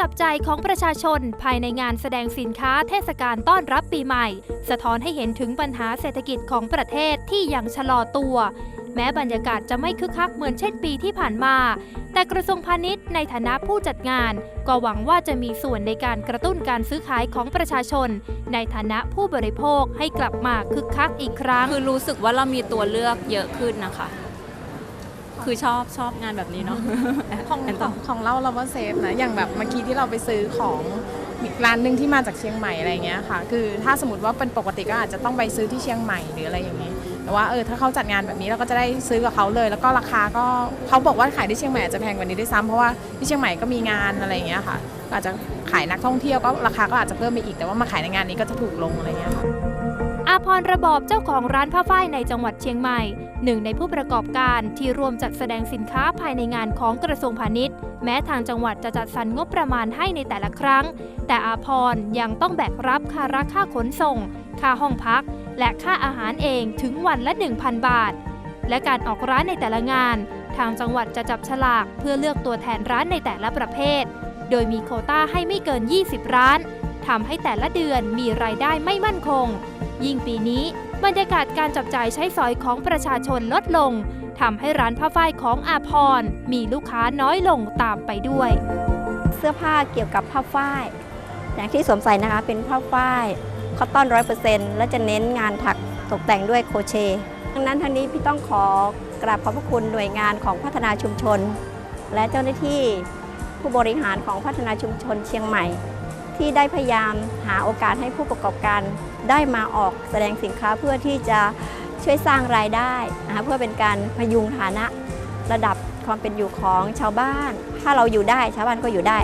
จับใจของประชาชนภายในงานแสดงสินค้าเทศกาลต้อนรับปีใหม่ สะท้อนให้เห็นถึงปัญหาเศรษฐกิจของประเทศที่ยังชะลอตัว แม้บรรยากาศจะไม่คึกคักเหมือนเช่นปีที่ผ่านมา แต่กระทรวงพาณิชย์ในฐานะผู้จัดงาน ก็หวังว่าจะมีส่วนในการกระตุ้นการซื้อขายของประชาชน ในฐานะผู้บริโภคให้กลับมาคึกคักอีกครั้ง คือรู้สึกว่าเรามีตัวเลือกเยอะขึ้นนะคะ คือชอบชอบงานแบบนี้เนาะของแอนขต่องของเราเราว่าเซฟนะอย่างแบบเมื่อกี้ที่เราไปซื้อของอีกร้านหนึ่งที่มาจากเชียงใหม่อะไรเงี้ยค่ะ คือถ้าสมมติว่าเป็นปกติก็อาจจะต้องไปซื้อที่เชียงใหม่หรืออะไรอย่างนี้แต่ว่าเออถ้าเขาจัดงานแบบนี้เราก็จะได้ซื้อกับเขาเลย แล้วก็ราคาก็เขาบอกว่าขายที่เชียงใหม่อาจจะแพงกว่านี้ด้วยซ้ำเพราะว่าที่เชียงใหม่ก็มีงานอะไรอย่างเงี้ยค่ะก็อาจจะขายนักท่องเที่ยวก็ราคาก็อาจจะเพิ่มไปอีกแต่ว่ามาขายในงานนี้ก็จะถูกลงอะไรเงี้ยค่ะอา พรระบอบเจ้าของร้านผ้าฝ้ายในจังหวัดเชียงใหม่ หนึ่งในผู้ประกอบการที่ร่วมจัดแสดงสินค้าภายในงานของกระทรวงพาณิชย์ แม้ทางจังหวัดจะจัดสรรงบประมาณให้ในแต่ละครั้ง แต่อาพรยังต้องแบกรับค่ารักค่าขนส่ง ค่าห้องพัก และค่าอาหารเองถึงวันละ 1,000 บาท และการออกร้านในแต่ละงาน ทางจังหวัดจะจับฉลากเพื่อเลือกตัวแทนร้านในแต่ละประเภท โดยมีโควต้าให้ไม่เกิน 20 ร้านทำให้แต่ละเดือนมีรายได้ไม่มั่นคง ยิ่งปีนี้บรรยากาศการจับจ่ายใช้สอยของประชาชนลดลงทำให้ร้านผ้าฝ้ายของอาพรมีลูกค้าน้อยลงตามไปด้วย เสื้อผ้าเกี่ยวกับผ้าฝ้าย อย่างที่สวมใส่นะคะเป็นผ้าฝ้ายคอตตอนร้อยเปอร์เซ็นต์และจะเน้นงานถักตกแต่งด้วยโคเชดังนั้นทางนี้พี่ต้องขอกราบขอบพระคุณหน่วยงานของพัฒนาชุมชน และเจ้าหน้าที่ผู้บริหารของพัฒนาชุมชนเชียงใหม่ ที่ได้พยายามหาโอกาสให้ผู้ประกอบการได้มาออกแสดงสินค้าเพื่อที่จะช่วยสร้างรายได้นะคะเพื่อเป็นการพยุงฐานะระดับความเป็นอยู่ของชาวบ้าน ถ้าเราอยู่ได้ชาวบ้านก็อยู่ได้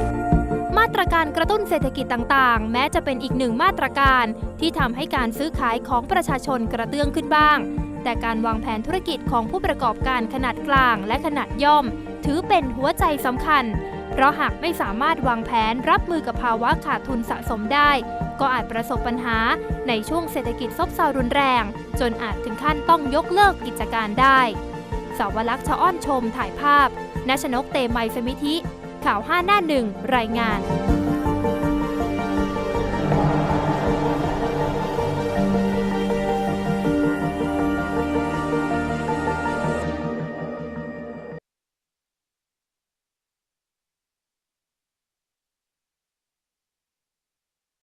มาตรการกระตุ้นเศรษฐกิจต่างๆ แม้จะเป็นอีกหนึ่งมาตรการที่ทำให้การซื้อขายของประชาชนกระเตื้องขึ้นบ้าง แต่การวางแผนธุรกิจของผู้ประกอบการขนาดกลางและขนาดย่อม ถือเป็นหัวใจสำคัญ เพราะหากไม่สามารถวางแผนรับมือกับภาวะขาดทุนสะสมได้ ก็อาจประสบปัญหาในช่วงเศรษฐกิจซบเซารุนแรง จนอาจถึงขั้นต้องยกเลิกกิจการได้สาวลักษณ์ชะอ้อนชมถ่ายภาพนัชนกเตมัยสมิธิ ข่าวห้าหน้าหนึ่งรายงาน